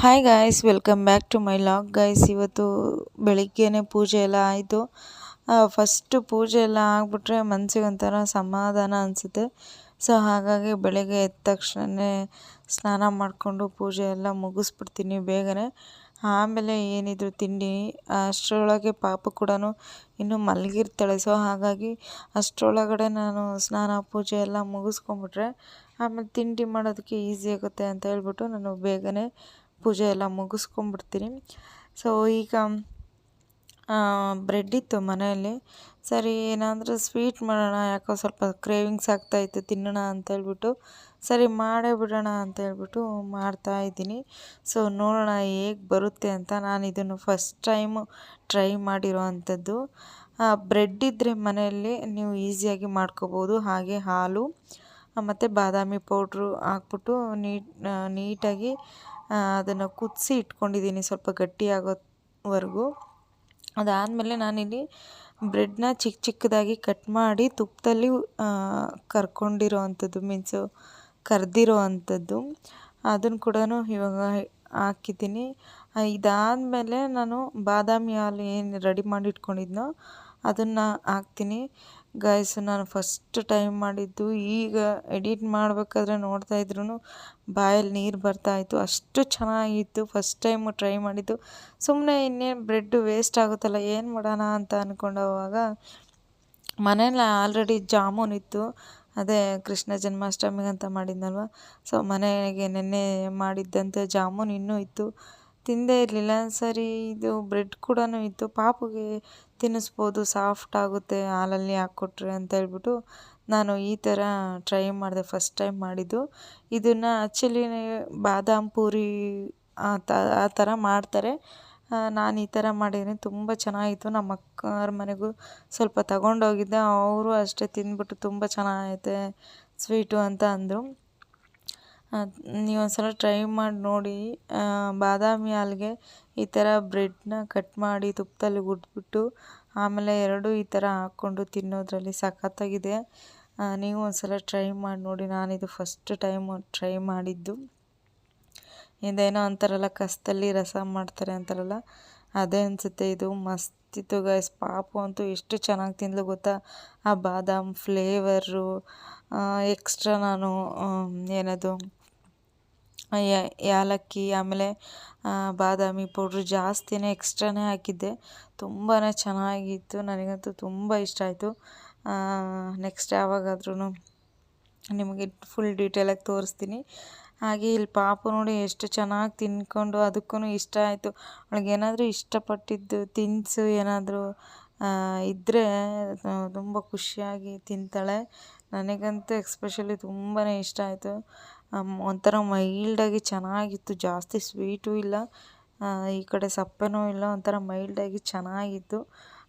Hi guys welcome back to my vlog guys ಇವತ್ತು ಬೆಳಿಗ್ಗೆನೇ ಪೂಜೆ ಎಲ್ಲ ಆಯಿತು. ಫಸ್ಟು ಪೂಜೆ ಎಲ್ಲ ಆಗಿಬಿಟ್ರೆ ಮನಸ್ಸಿಗೆ ಒಂಥರ ಸಮಾಧಾನ ಅನಿಸುತ್ತೆ. ಸೊ ಹಾಗಾಗಿ ಬೆಳಗ್ಗೆ ಎದ್ದ ತಕ್ಷಣವೇ ಸ್ನಾನ ಮಾಡಿಕೊಂಡು ಪೂಜೆ ಎಲ್ಲ ಮುಗಿಸ್ಬಿಡ್ತೀನಿ ಬೇಗನೆ. ಆಮೇಲೆ ಏನಿದ್ರು ತಿಂಡಿ, ಅಷ್ಟರೊಳಗೆ ಪಾಪ ಕೂಡ ಇನ್ನೂ ಮಲಗಿರ್ತಾಳೆ. ಸೊ ಹಾಗಾಗಿ ಅಷ್ಟರೊಳಗಡೆ ನಾನು ಸ್ನಾನ, ಪೂಜೆ ಎಲ್ಲ ಮುಗಿಸ್ಕೊಂಬಿಟ್ರೆ ಆಮೇಲೆ ತಿಂಡಿ ಮಾಡೋದಕ್ಕೆ ಈಸಿ ಆಗುತ್ತೆ ಅಂತ ಹೇಳ್ಬಿಟ್ಟು ನಾನು ಬೇಗನೆ ಪೂಜೆ ಎಲ್ಲ ಮುಗಿಸ್ಕೊಂಬಿಡ್ತೀನಿ ಸೊ ಈಗ ಬ್ರೆಡ್ ಇತ್ತು ಮನೆಯಲ್ಲಿ. ಸರಿ, ಏನಾದರೂ ಸ್ವೀಟ್ ಮಾಡೋಣ, ಯಾಕೋ ಸ್ವಲ್ಪ ಕ್ರೇವಿಂಗ್ಸ್ ಆಗ್ತಾಯಿತ್ತು ತಿನ್ನೋಣ ಅಂತ ಹೇಳ್ಬಿಟ್ಟು. ಸರಿ, ಮಾಡೇ ಬಿಡೋಣ ಅಂತ ಹೇಳ್ಬಿಟ್ಟು ಮಾಡ್ತಾ ಇದ್ದೀನಿ. ಸೊ ನೋಡೋಣ ಹೇಗೆ ಬರುತ್ತೆ ಅಂತ ನಾನು ಇದನ್ನು ಫಸ್ಟ್ ಟೈಮು ಟ್ರೈ ಮಾಡಿರೋ ಅಂಥದ್ದು. ಬ್ರೆಡ್ ಇದ್ದರೆ ಮನೆಯಲ್ಲಿ ನೀವು ಈಸಿಯಾಗಿ ಮಾಡ್ಕೋಬೋದು. ಹಾಗೆ ಹಾಲು ಮತ್ತು ಬಾದಾಮಿ ಪೌಡ್ರು ಹಾಕ್ಬಿಟ್ಟು ನೀಟ್ ನೀಟಾಗಿ ಅದನ್ನು ಕುದಿಸಿ ಇಟ್ಕೊಂಡಿದ್ದೀನಿ ಸ್ವಲ್ಪ ಗಟ್ಟಿಯಾಗೋವರೆಗೂ. ಅದಾದಮೇಲೆ ನಾನಿಲ್ಲಿ ಬ್ರೆಡ್ನ ಚಿಕ್ಕ ಚಿಕ್ಕದಾಗಿ ಕಟ್ ಮಾಡಿ ತುಪ್ಪದಲ್ಲಿ ಕರ್ಕೊಂಡಿರೋ ಅಂಥದ್ದು ಮೀನ್ಸು ಕರೆದಿರೋ ಅಂಥದ್ದು ಅದನ್ನು ಕೂಡ ಇವಾಗ ಹಾಕಿದ್ದೀನಿ. ಇದಾದಮೇಲೆ ನಾನು ಬಾದಾಮಿ ಹಾಲು ಏನು ರೆಡಿ ಮಾಡಿ ಇಟ್ಕೊಂಡಿದ್ನೋ ಅದನ್ನು ಹಾಕ್ತೀನಿ. ಗಾಯ್ಸ್ ನಾನು ಫಸ್ಟ್ ಟೈಮ್ ಮಾಡಿದ್ದು. ಈಗ ಎಡಿಟ್ ಮಾಡಬೇಕಾದ್ರೆ ನೋಡ್ತಾ ಇದ್ರೂ ಬಾಯಲ್ಲಿ ನೀರು ಬರ್ತಾಯಿತ್ತು ಅಷ್ಟು ಚೆನ್ನಾಗಿತ್ತು. ಫಸ್ಟ್ ಟೈಮು ಟ್ರೈ ಮಾಡಿದ್ದು. ಸುಮ್ಮನೆ ಇನ್ನೇನು ಬ್ರೆಡ್ಡು ವೇಸ್ಟ್ ಆಗುತ್ತಲ್ಲ, ಏನು ಮಾಡೋಣ ಅಂತ ಅಂದ್ಕೊಂಡವಾಗ ಮನೇಲಿ ಆಲ್ರೆಡಿ ಜಾಮೂನ್ ಇತ್ತು. ಅದೇ ಕೃಷ್ಣ ಜನ್ಮಾಷ್ಟಮಿಗೆ ಅಂತ ಮಾಡಿದ್ನಲ್ವ? ಸೊ ಮನೆಗೆ ನೆನ್ನೆ ಮಾಡಿದ್ದಂತೆ ಜಾಮೂನ್ ಇನ್ನೂ ಇತ್ತು. ತಿಂದೇ ಇರಲಿಲ್ಲ. ಸರಿ, ಇದು ಬ್ರೆಡ್ ಕೂಡ ಇತ್ತು. ಪಾಪುಗೆ ತಿನ್ನಿಸ್ಬೋದು, ಸಾಫ್ಟ್ ಆಗುತ್ತೆ, ಹಾಲಲ್ಲಿ ಹಾಕ್ಕೊಟ್ರೆ ಅಂತ ಹೇಳ್ಬಿಟ್ಟು ನಾನು ಈ ಥರ ಟ್ರೈ ಮಾಡಿದೆ, ಫಸ್ಟ್ ಟೈಮ್ ಮಾಡಿದ್ದು. ಇದನ್ನು ಆ್ಯಕ್ಚುಲಿ ಬಾದಾಮ್ ಪೂರಿ ಆ ಥರ ಮಾಡ್ತಾರೆ. ನಾನು ಈ ಥರ ಮಾಡಿದ್ದೀನಿ ತುಂಬ ಚೆನ್ನಾಗಿತ್ತು. ನಮ್ಮ ಅಕ್ಕವ್ರ ಮನೆಗೂ ಸ್ವಲ್ಪ ತಗೊಂಡೋಗಿದ್ದೆ. ಅವರು ಅಷ್ಟೇ ತಿಂದ್ಬಿಟ್ಟು ತುಂಬ ಚೆನ್ನಾಗೈತೆ, ಸ್ವೀಟು ಅಂತ ಅಂದರು. ನೀವು ಒಂದ್ಸಲ ಟ್ರೈ ಮಾಡಿ ನೋಡಿ. ಬಾದಾಮಿ ಹಾಲಿಗೆ ಈ ಥರ ಬ್ರೆಡ್ನ ಕಟ್ ಮಾಡಿ ತುಪ್ಪದಲ್ಲಿ ಹುರ್ದ್ಬಿಟ್ಟು ಆಮೇಲೆ ಎರಡು ಈ ಥರ ಹಾಕ್ಕೊಂಡು ತಿನ್ನೋದರಲ್ಲಿ ಸಖತ್ತಾಗಿದೆ. ನೀವು ಒಂದ್ಸಲ ಟ್ರೈ ಮಾಡಿ ನೋಡಿ. ನಾನಿದು ಫಸ್ಟ್ ಟೈಮ್ ಟ್ರೈ ಮಾಡಿದ್ದು. ಇದೇನೋ ಅಂತಾರಲ್ಲ ಕಸದಲ್ಲಿ ರಸ ಮಾಡ್ತಾರೆ ಅಂತಾರಲ್ಲ, ಅದೇ ಅನಿಸುತ್ತೆ ಇದು. ಮಸ್ತಿತ್ತು ಗೈಸ್ ಪಾಪು ಅಂತೂ ಎಷ್ಟು ಚೆನ್ನಾಗಿ ತಿಂದ್ಲು ಗೊತ್ತಾ? ಆ ಬಾದಾಮ್ ಫ್ಲೇವರು ಎಕ್ಸ್ಟ್ರಾ ನಾನು ಏನದು? ಏಲಕ್ಕಿ ಆಮೇಲೆ ಬಾದಾಮಿ ಪೌಡ್ರು ಜಾಸ್ತಿನೇ ಎಕ್ಸ್ಟ್ರಾನೇ ಹಾಕಿದ್ದೆ. ತುಂಬಾ ಚೆನ್ನಾಗಿತ್ತು. ನನಗಂತೂ ತುಂಬ ಇಷ್ಟ ಆಯಿತು. ನೆಕ್ಸ್ಟ್ ಯಾವಾಗಾದ್ರೂ ನಿಮಗೆ ಫುಲ್ ಡೀಟೇಲಾಗಿ ತೋರಿಸ್ತೀನಿ. ಹಾಗೆ ಇಲ್ಲಿ ಪಾಪು ನೋಡಿ ಎಷ್ಟು ಚೆನ್ನಾಗಿ ತಿನ್ಕೊಂಡು ಅದಕ್ಕೂ ಇಷ್ಟ ಆಯಿತು. ಅವಳಿಗೇನಾದರೂ ಇಷ್ಟಪಟ್ಟಿದ್ದು ತಿನಿಸು ಏನಾದರೂ ಇದ್ದರೆ ತುಂಬ ಖುಷಿಯಾಗಿ ತಿಂತಾಳೆ. ನನಗಂತೂ ಎಕ್ಸ್ಪೆಷಲಿ ತುಂಬಾ ಇಷ್ಟ ಆಯಿತು. ಒಂಥರ ಮೈಲ್ಡಾಗಿ ಚೆನ್ನಾಗಿತ್ತು, ಜಾಸ್ತಿ ಸ್ವೀಟು ಇಲ್ಲ. ಈ ಕಡೆ ಸಪ್ಪೆನೂ ಇಲ್ಲ, ಒಂಥರ ಮೈಲ್ಡಾಗಿ ಚೆನ್ನಾಗಿತ್ತು.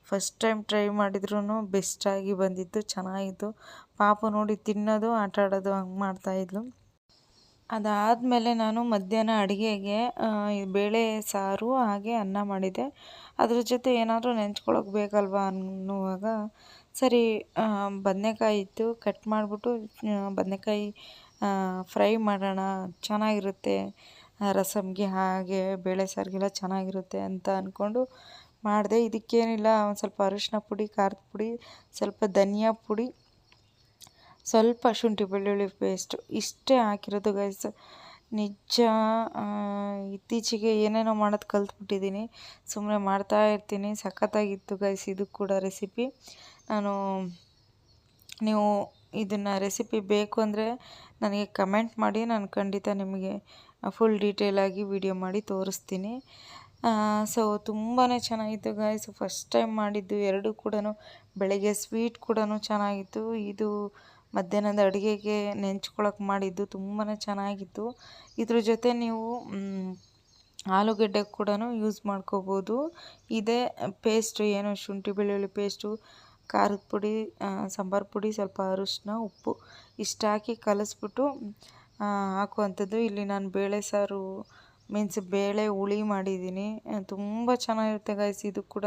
ಫಸ್ಟ್ ಟೈಮ್ ಟ್ರೈ ಮಾಡಿದ್ರೂ ಬೆಸ್ಟಾಗಿ ಬಂದಿತ್ತು, ಚೆನ್ನಾಗಿತ್ತು. ಪಾಪ ನೋಡಿ ತಿನ್ನೋದು, ಆಟ ಆಡೋದು ಹಂಗೆ ಮಾಡ್ತಾಯಿದ್ಲು ಅದಾದಮೇಲೆ ನಾನು ಮಧ್ಯಾಹ್ನ ಅಡುಗೆಗೆ ಬೇಳೆ ಸಾರು ಹಾಗೆ ಅನ್ನ ಮಾಡಿದೆ. ಅದ್ರ ಜೊತೆ ಏನಾದರೂ ನೆಂಚ್ಕೊಳಕ್ಕೆ ಬೇಕಲ್ವ ಅನ್ನುವಾಗ, ಸರಿ ಬದನೆಕಾಯಿ ಇತ್ತು ಕಟ್ ಮಾಡಿಬಿಟ್ಟು ಬದನೇಕಾಯಿ ಫ್ರೈ ಮಾಡೋಣ, ಚೆನ್ನಾಗಿರುತ್ತೆ. ರಸಮ್ಗೆ ಹಾಗೆ, ಬೇಳೆ ಸಾರಿಗೆಲ್ಲ ಚೆನ್ನಾಗಿರುತ್ತೆ ಅಂತ ಅಂದ್ಕೊಂಡು ಮಾಡಿದೆ. ಇದಕ್ಕೇನಿಲ್ಲ, ಒಂದು ಸ್ವಲ್ಪ ಅರಿಶಿನ ಪುಡಿ, ಖಾರದ ಪುಡಿ, ಸ್ವಲ್ಪ ಧನಿಯಾ ಪುಡಿ, ಸ್ವಲ್ಪ ಶುಂಠಿ ಬೆಳ್ಳುಳ್ಳಿ ಪೇಸ್ಟು ಇಷ್ಟೇ ಹಾಕಿರೋದು ಗೈಸ್ ನಿಜ ಇತ್ತೀಚೆಗೆ ಏನೇನೋ ಮಾಡೋದು ಕಲ್ತ್ಬಿಟ್ಟಿದ್ದೀನಿ. ಸುಮ್ಮನೆ ಮಾಡ್ತಾ ಇರ್ತೀನಿ. ಸಖತ್ತಾಗಿತ್ತು ಗೈಸ್ ಇದು ಕೂಡ ರೆಸಿಪಿ ನಾನು, ನೀವು ಇದನ್ನು ರೆಸಿಪಿ ಬೇಕು ಅಂದರೆ ನನಗೆ ಕಮೆಂಟ್ ಮಾಡಿ, ನಾನು ಖಂಡಿತ ನಿಮಗೆ ಫುಲ್ ಡೀಟೇಲಾಗಿ ವಿಡಿಯೋ ಮಾಡಿ ತೋರಿಸ್ತೀನಿ. ಸೊ ತುಂಬಾ ಚೆನ್ನಾಗಿತ್ತು ಗಾಯ್ಸ್ ಫಸ್ಟ್ ಟೈಮ್ ಮಾಡಿದ್ದು, ಎರಡು ಕೂಡ ಬೆಳಗ್ಗೆ ಸ್ವೀಟ್ ಕೂಡ ಚೆನ್ನಾಗಿತ್ತು. ಇದು ಮಧ್ಯಾಹ್ನದ ಅಡುಗೆಗೆ ನೆಂಚ್ಕೊಳಕ್ಕೆ ಮಾಡಿದ್ದು ತುಂಬಾ ಚೆನ್ನಾಗಿತ್ತು. ಇದ್ರ ಜೊತೆ ನೀವು ಆಲೂಗಡ್ಡೆ ಕೂಡ ಯೂಸ್ ಮಾಡ್ಕೋಬೋದು. ಇದೇ ಪೇಸ್ಟು ಏನು ಶುಂಠಿ ಬೆಳ್ಳುಳ್ಳಿ ಪೇಸ್ಟು ಖಾರದ ಪುಡಿ ಸಾಂಬಾರು ಪುಡಿ, ಸ್ವಲ್ಪ ಅರಿಶಿನ ಉಪ್ಪು ಇಷ್ಟು ಹಾಕಿ ಕಲಿಸ್ಬಿಟ್ಟು ಹಾಕುವಂಥದ್ದು. ಇಲ್ಲಿ ನಾನು ಬೇಳೆ ಸಾರು ಮೀನ್ಸ್ ಬೇಳೆ ಹುಳಿ ಮಾಡಿದ್ದೀನಿ. ತುಂಬ ಚೆನ್ನಾಗಿರುತ್ತೆ ಗಾಯ್ಸ್ ಇದು ಕೂಡ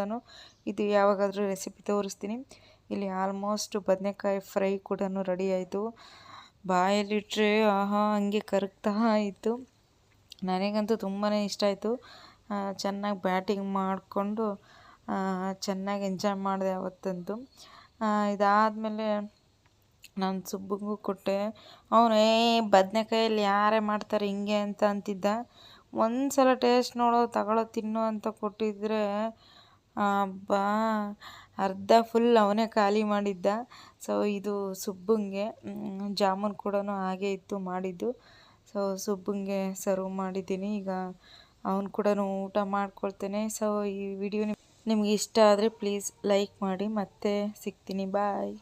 ಇದು ಯಾವಾಗಾದರೂ ರೆಸಿಪಿ ತೋರಿಸ್ತೀನಿ. ಇಲ್ಲಿ ಆಲ್ಮೋಸ್ಟ್ ಬದನೆಕಾಯಿ ಫ್ರೈ ಕೂಡ ರೆಡಿ ಆಯಿತು. ಬಾಯಲ್ಲಿಟ್ಟರೆ ಆಹಾ, ಹಂಗೆ ಕರಗ್ತಾ ಇತ್ತು. ನನಗಂತೂ ತುಂಬಾ ಇಷ್ಟ ಆಯಿತು. ಚೆನ್ನಾಗಿ ಬ್ಯಾಟಿಂಗ್ ಮಾಡಿಕೊಂಡು ಚೆನ್ನಾಗಿ ಎಂಜಾಯ್ ಮಾಡಿದೆ ಅವತ್ತಂತೂ. ಇದಾದಮೇಲೆ ನಾನು ಸುಬ್ಬಂಗೂ ಕೊಟ್ಟೆ. ಅವನು, ಏ ಬದನೆಕಾಯಲ್ಲಿ ಯಾರೇ ಮಾಡ್ತಾರೆ ಹಿಂಗೆ ಅಂತ ಅಂತಿದ್ದ. ಒಂದು ಸಲ ಟೇಸ್ಟ್ ನೋಡೋ, ತಗೊಳ್ಳೋ, ತಿನ್ನು ಅಂತ ಕೊಟ್ಟಿದ್ದರೆ ಅಬ್ಬಾ, ಅರ್ಧ ಫುಲ್ ಅವನೇ ಖಾಲಿ ಮಾಡಿದ್ದ. ಸೊ ಇದು ಸುಬ್ಬಂಗೆ ಜಾಮೂನ್ ಕೂಡ ಹಾಗೆ ಇತ್ತು ಮಾಡಿದ್ದು. ಸೊ ಸುಬ್ಬಂಗೆ ಸರ್ವ್ ಮಾಡಿದ್ದೀನಿ. ಈಗ ಅವನು ಕೂಡ ಊಟ ಮಾಡ್ಕೊಳ್ತೇನೆ. ಸೊ ಈ ವಿಡಿಯೋ ನಿಮ್ಗೆ ಇಷ್ಟ ಆದರೆ ಪ್ಲೀಸ್ ಲೈಕ್ ಮಾಡಿ ಮತ್ತೆ ಸಿಗ್ತೀನಿ ಬಾಯ್